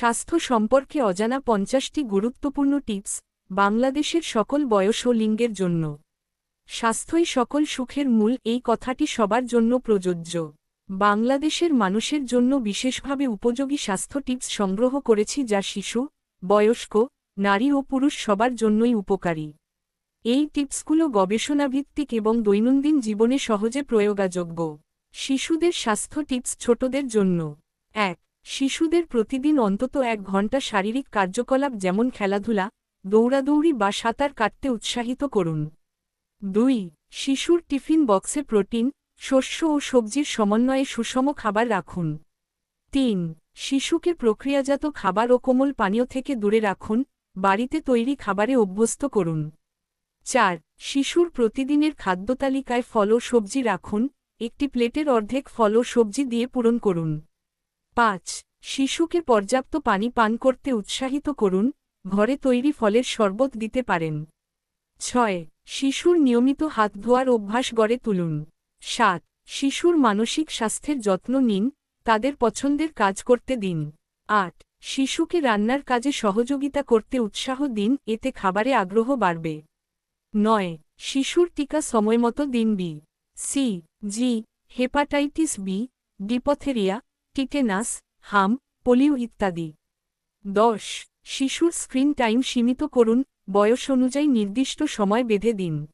স্বাস্থ্য সম্পর্কে অজানা পঞ্চাশটি গুরুত্বপূর্ণ টিপস বাংলাদেশের সকল বয়স ও লিঙ্গের জন্য। স্বাস্থ্যই সকল সুখের মূল, এই কথাটি সবার জন্য প্রযোজ্য। বাংলাদেশের মানুষের জন্য বিশেষভাবে উপযোগী স্বাস্থ্য টিপস সংগ্রহ করেছি যা শিশু, বয়স্ক, নারী ও পুরুষ সবার জন্যই উপকারী। এই টিপসগুলো গবেষণাভিত্তিক এবং দৈনন্দিন জীবনে সহজে প্রয়োগাযোগ্য। শিশুদের স্বাস্থ্য টিপস ছোটদের জন্য। এক শিশুদের প্রতিদিন অন্তত এক ঘণ্টা শারীরিক কার্যকলাপ যেমন খেলাধুলা, দৌড়াদৌড়ি বা সাঁতার কাটতে উৎসাহিত করুন। দুই, শিশুর টিফিন বক্সে প্রোটিন, শস্য ও সবজির সমন্বয়ে সুষম খাবার রাখুন। তিন, শিশুকে প্রক্রিয়াজাত খাবার ও কোমল পানীয় থেকে দূরে রাখুন, বাড়িতে তৈরি খাবারে অভ্যস্ত করুন। চার, শিশুর প্রতিদিনের খাদ্যতালিকায় ফল ও সবজি রাখুন, একটি প্লেটের অর্ধেক ফল ও সবজি দিয়ে পূরণ করুন। পাঁচ, শিশুকে পর্যাপ্ত পানি পান করতে উৎসাহিত করুন, ঘরে তৈরি ফলের শরবত দিতে পারেন। ছয়, শিশুর নিয়মিত হাত ধোয়ার অভ্যাস গড়ে তুলুন। সাত, শিশুর মানসিক স্বাস্থ্যের যত্ন নিন, তাদের পছন্দের কাজ করতে দিন। আট, শিশুকে রান্নার কাজে সহযোগিতা করতে উৎসাহ দিন, এতে খাবারে আগ্রহ বাড়বে। নয়, শিশুর টিকা সময়মতো দিন B. C, G, hepatitis B, diphtheria tetanus, হাম, পোলিও ইত্যাদি। দশ, শিশুর স্ক্রিন টাইম সীমিত করুন, বয়স অনুযায়ী নির্দিষ্ট সময় বেঁধে দিন।